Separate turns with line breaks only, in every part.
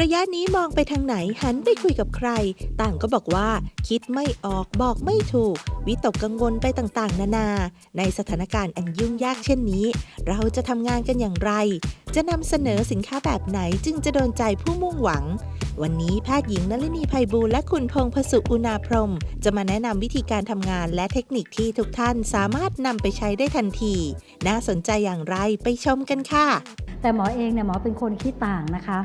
ระยะนี้มองไปทางไหนหันไปคุยกับใคร ต่างก็บอกว่า คิดไม่ออกบอกไม่ถูก วิตกกังวลไปต่างๆ นานา ในสถานการณ์อันยุ่งยากเช่นนี้ เราจะทำงานกันอย่างไร จะนำเสนอสินค้าแบบไหนจึงจะโดนใจผู้มุ่งหวัง วันนี้แพทย์หญิงนลินีภัยบูลและคุณพงษ์พสุอุณาพรม จะมาแนะนำวิธีการทำงานและเทคนิคที่ทุกท่านสามารถนำไปใช้ได้ทันที น่าสนใจอย่างไรไปชมกันค่ะ
แต่หมอเองเนี่ยหมอเป็นคนคิดต่างนะคะ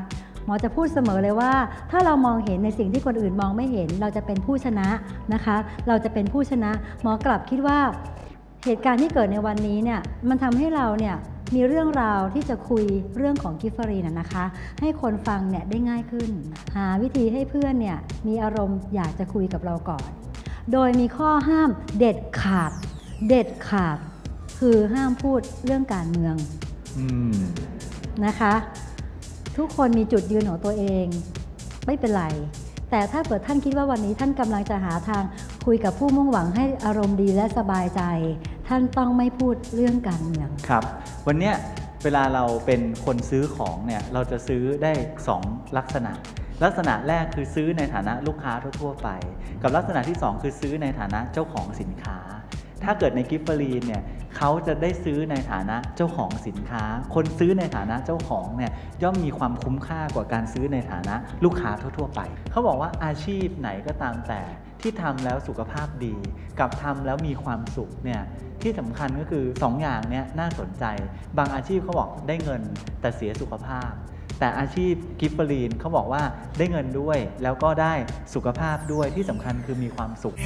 หมอจะพูดเสมอเลยว่า ถ้าเรามองเห็นในสิ่งที่คนอื่นมองไม่เห็น เราจะเป็นผู้ชนะนะคะ เราจะเป็นผู้ชนะ หมอกลับคิดว่า เหตุการณ์ที่เกิดในวันนี้เนี่ยมันทำให้เราเนี่ยมีเรื่องราวที่จะคุยเรื่องของกิฟเฟอรีนนะนะคะ ให้คนฟังเนี่ยได้ง่ายขึ้น หาวิธีให้เพื่อนเนี่ยมีอารมณ์อยากจะคุยกับเราก่อน โดยมีข้อห้ามเด็ดขาด เด็ดขาด คือห้ามพูดเรื่องการเมือง
อืม
นะคะ ทุกคนมีจุดยืนของตัวเอง ไม่เป็นไร แต่ถ้าเกิดท่านคิดว่าวันนี้ท่านกำลังจะหาทางคุยกับผู้มุ่งหวังให้อารมณ์ดีและสบายใจ ท่านต้องไม่พูดเรื่องการเมือง
ครับ วันเนี้ยเวลาเราเป็นคนซื้อของเนี่ยเราจะซื้อได้ 2 ลักษณะ ลักษณะแรกคือซื้อในฐานะลูกค้าทั่วๆไป กับลักษณะที่ 2 คือซื้อในฐานะเจ้าของสินค้า ถ้าเกิดในกิฟเฟอรีนเนี่ยเขาจะได้ซื้อในฐานะเจ้าของสินค้า คนซื้อในฐานะเจ้าของเนี่ยย่อมมีความคุ้มค่ากว่าการซื้อในฐานะลูกค้าทั่ว ๆ ไป เขาบอกว่าอาชีพไหนก็ตามแต่ที่ทำแล้วสุขภาพดี กับทำแล้วมีความสุขเนี่ยที่สำคัญก็คือ 2ออย่างเนี่ยน่าสนใจ บางอาชีพเขาบอกได้เงินแต่เสียสุขภาพแต่อาชีพกิฟเฟอรีนเขาบอกว่าได้เงินด้วย แล้วก็ได้สุขภาพด้วยที่สำคัญคือมีความสุข